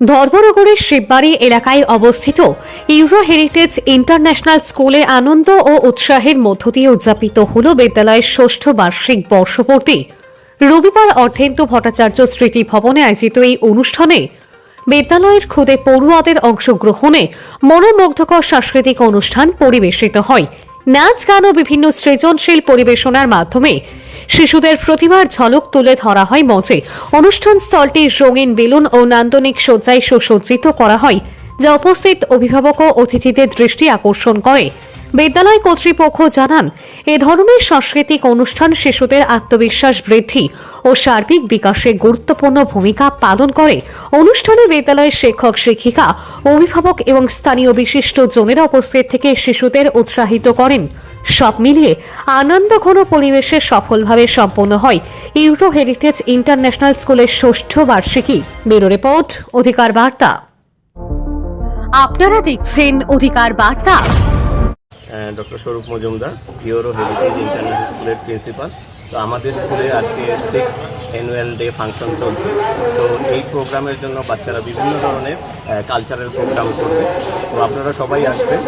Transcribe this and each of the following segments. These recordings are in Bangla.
ধর্মনগরের শিববাড়ি এলাকায় অবস্থিত ইউরো হেরিটেজ ইন্টারন্যাশনাল স্কুলে আনন্দ ও উৎসাহের মধ্য দিয়ে উদযাপিত হল বিদ্যালয়ের ষষ্ঠ বার্ষিক বর্ষপূর্তি। রবিবার অর্ধেন্দু ভট্টাচার্য স্মৃতি ভবনে আয়োজিত এই অনুষ্ঠানে বিদ্যালয়ের খুদে পড়ুয়াদের অংশগ্রহণে মনোমুগ্ধকর সাংস্কৃতিক অনুষ্ঠান পরিবেশিত হয়। নাচ, গান ও বিভিন্ন সৃজনশীল পরিবেশনার মাধ্যমে শিশুদের প্রতিভার ঝলক তুলে ধরা হয় মঞ্চে। অনুষ্ঠান স্থলটি রঙিন বেলুন ও নান্দনিক সজ্জায় সুসজ্জিত করা হয়, যা উপস্থিত অভিভাবক ও অতিথিদের দৃষ্টি আকর্ষণ করে। বিদ্যালয় কর্তৃপক্ষ জানান, এ ধরনের সাংস্কৃতিক অনুষ্ঠান শিশুদের আত্মবিশ্বাস বৃদ্ধি ও সার্বিক বিকাশে গুরুত্বপূর্ণ ভূমিকা পালন করে। অনুষ্ঠানে বিদ্যালয়ের শিক্ষক, শিক্ষিকা, অভিভাবক এবং স্থানীয় বিশিষ্ট জনেরা উপস্থিত থেকে শিশুদের উৎসাহিত করেন। সব মিলিয়ে আনন্দ ঘন পরিবেশে সফলভাবে সম্পন্ন হয় ইউরো হেরিটেজ ইন্টারন্যাশনাল স্কুলের ষষ্ঠ বার্ষিকী। বেরো রিপোর্ট, অধিকার বার্তা। আপনারা দেখছেন অধিকার বার্তা। Doctor Swarup Majumdar, euro heritage international স্কুলের প্রিন্সিপাল। তো আমাদের স্কুলে আজকে সিক্স অ্যানুয়াল ডে ফাংশন চলছে। তো এই প্রোগ্রামের জন্য বাচ্চারা বিভিন্ন ধরনের কালচারাল প্রোগ্রাম করবে। তো আপনারা সবাই আসবেন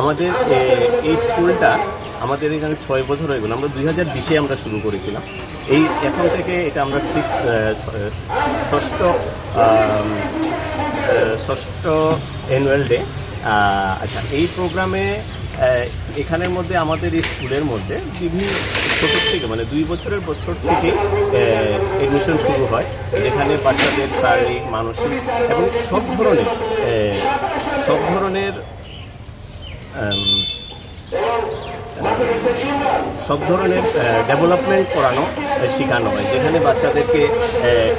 আমাদের এই স্কুলটা আমাদের এখানে ছয় বছর হয়ে গেল। আমরা দুই হাজার বিশে আমরা শুরু করেছিলাম। এই এখন থেকে এটা আমরা সিক্স ষষ্ঠ ষষ্ঠ অ্যানুয়াল ডে আচ্ছা এই প্রোগ্রামে এখানের মধ্যে আমাদের এই স্কুলের মধ্যে বিভিন্ন ছোটোর থেকে মানে দুই বছরের বছর থেকে এডমিশন শুরু হয়, যেখানে বাচ্চাদের শারীরিক, মানসিক এবং সব ধরনের সব ধরনের সব ধরনের ডেভেলপমেন্ট করানো শেখানো হয়। যেখানে বাচ্চাদেরকে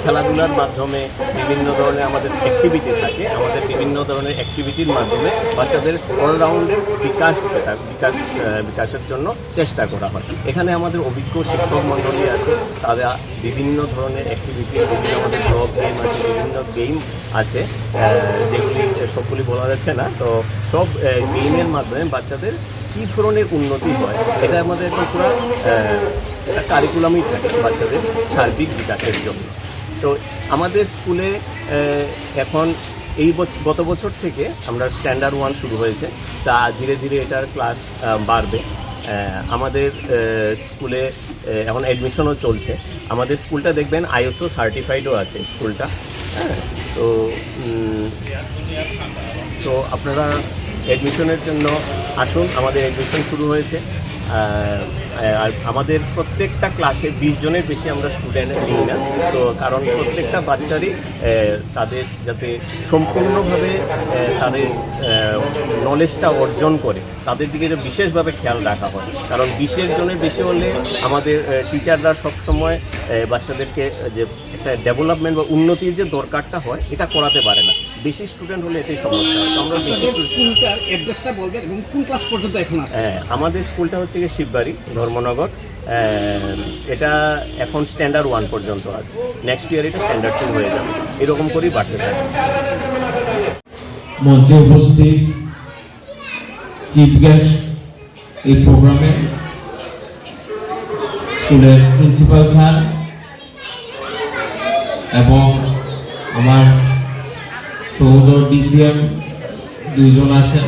খেলাধুলার মাধ্যমে বিভিন্ন ধরনের আমাদের অ্যাক্টিভিটি থাকে। আমাদের বিভিন্ন ধরনের অ্যাক্টিভিটির মাধ্যমে বাচ্চাদের অলরাউন্ডের বিকাশ যেটা, বিকাশ বিকাশের জন্য চেষ্টা করা হয়। এখানে আমাদের অভিজ্ঞ শিক্ষক মণ্ডলী আছে। তারা বিভিন্ন ধরনের অ্যাক্টিভিটি বিভিন্ন আমাদের ব্লগ গেম আছে, বিভিন্ন গেম আছে যেগুলি সবগুলি বলা যাচ্ছে না। তো সব গেমের মাধ্যমে বাচ্চাদের কী ধরনের উন্নতি হয়, এটা আমাদের একটা পুরো একটা কারিকুলামই থাকে বাচ্চাদের সার্বিক বিকাশের জন্য। তো আমাদের স্কুলে এখন এই গত বছর থেকে আমরা স্ট্যান্ডার্ড ওয়ান শুরু হয়েছে, তা ধীরে ধীরে এটার ক্লাস বাড়বে। আমাদের স্কুলে এখন অ্যাডমিশনও চলছে। আমাদের স্কুলটা দেখবেন আইএসও সার্টিফাইডও আছে স্কুলটা হ্যাঁ? তো তো আপনারা অ্যাডমিশনের জন্য আসুন। আমাদের অ্যাডমিশন শুরু হয়েছে। আর আমাদের প্রত্যেকটা ক্লাসে বিশ জনের বেশি আমরা স্টুডেন্ট নিই না। তো কারণ প্রত্যেকটা বাচ্চারই তাদের যাতে সম্পূর্ণভাবে তাদের নলেজটা অর্জন করে, তাদের দিকে বিশেষভাবে খেয়াল রাখা হয়। কারণ বিশের জনের বেশি হলে আমাদের টিচাররা সবসময় বাচ্চাদেরকে যে একটা ডেভেলপমেন্ট বা উন্নতির যে দরকারটা হয়, এটা করাতে পারে না। বেশি স্টুডেন্ট হলে এটাই সমস্যা হয় তো আমরা বেশি স্কুলটার অ্যাড্রেসটা বলবেন এবং কোন ক্লাস পর্যন্ত এখন আছে? হ্যাঁ, আমাদের স্কুলটা হচ্ছে গিয়ে শিববাড়ি ধর্মনগর এটা এখন স্ট্যান্ডার্ড ওয়ান পর্যন্ত আছে। নেক্সট ইয়ার এটা স্ট্যান্ডার্ড টু হয়ে যাবে। এরকম করেই বাড়তে থাকে মঞ্চে উপস্থিত চিফ গেস্ট এই প্রোগ্রামে স্কুলের প্রিন্সিপাল স্যার এবং আমার সহোদর ডিসিএম দুইজন আছেন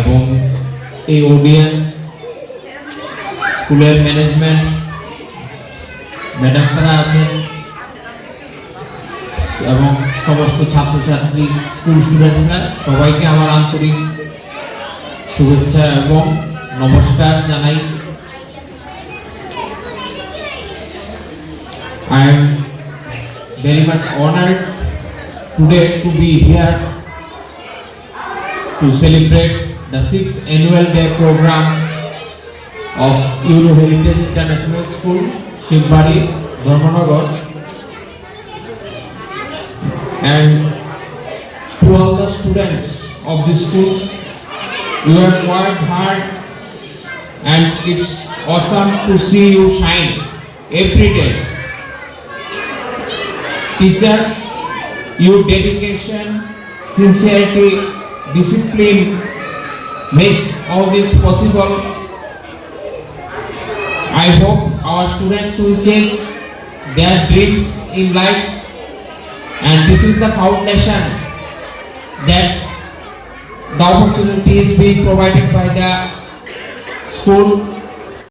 এবং এই অডিয়েন্স স্কুলের ম্যানেজমেন্ট ম্যাডামরা আছেন এবং সমস্ত ছাত্রছাত্রী স্কুল স্টুডেন্টসরা সবাইকে আমার আন্তরিক শুভেচ্ছা এবং নমস্কার জানাই। I am very much honored today to be here to celebrate the sixth annual day program of Euro Heritage International School, Shivbari, Dharmanagar. and to all the students of the schools you have worked hard and it's awesome to see you shine every day teachers your dedication sincerity discipline makes all this possible. I hope our students will chase their dreams in life. And this is the foundation that the opportunity is being provided by the school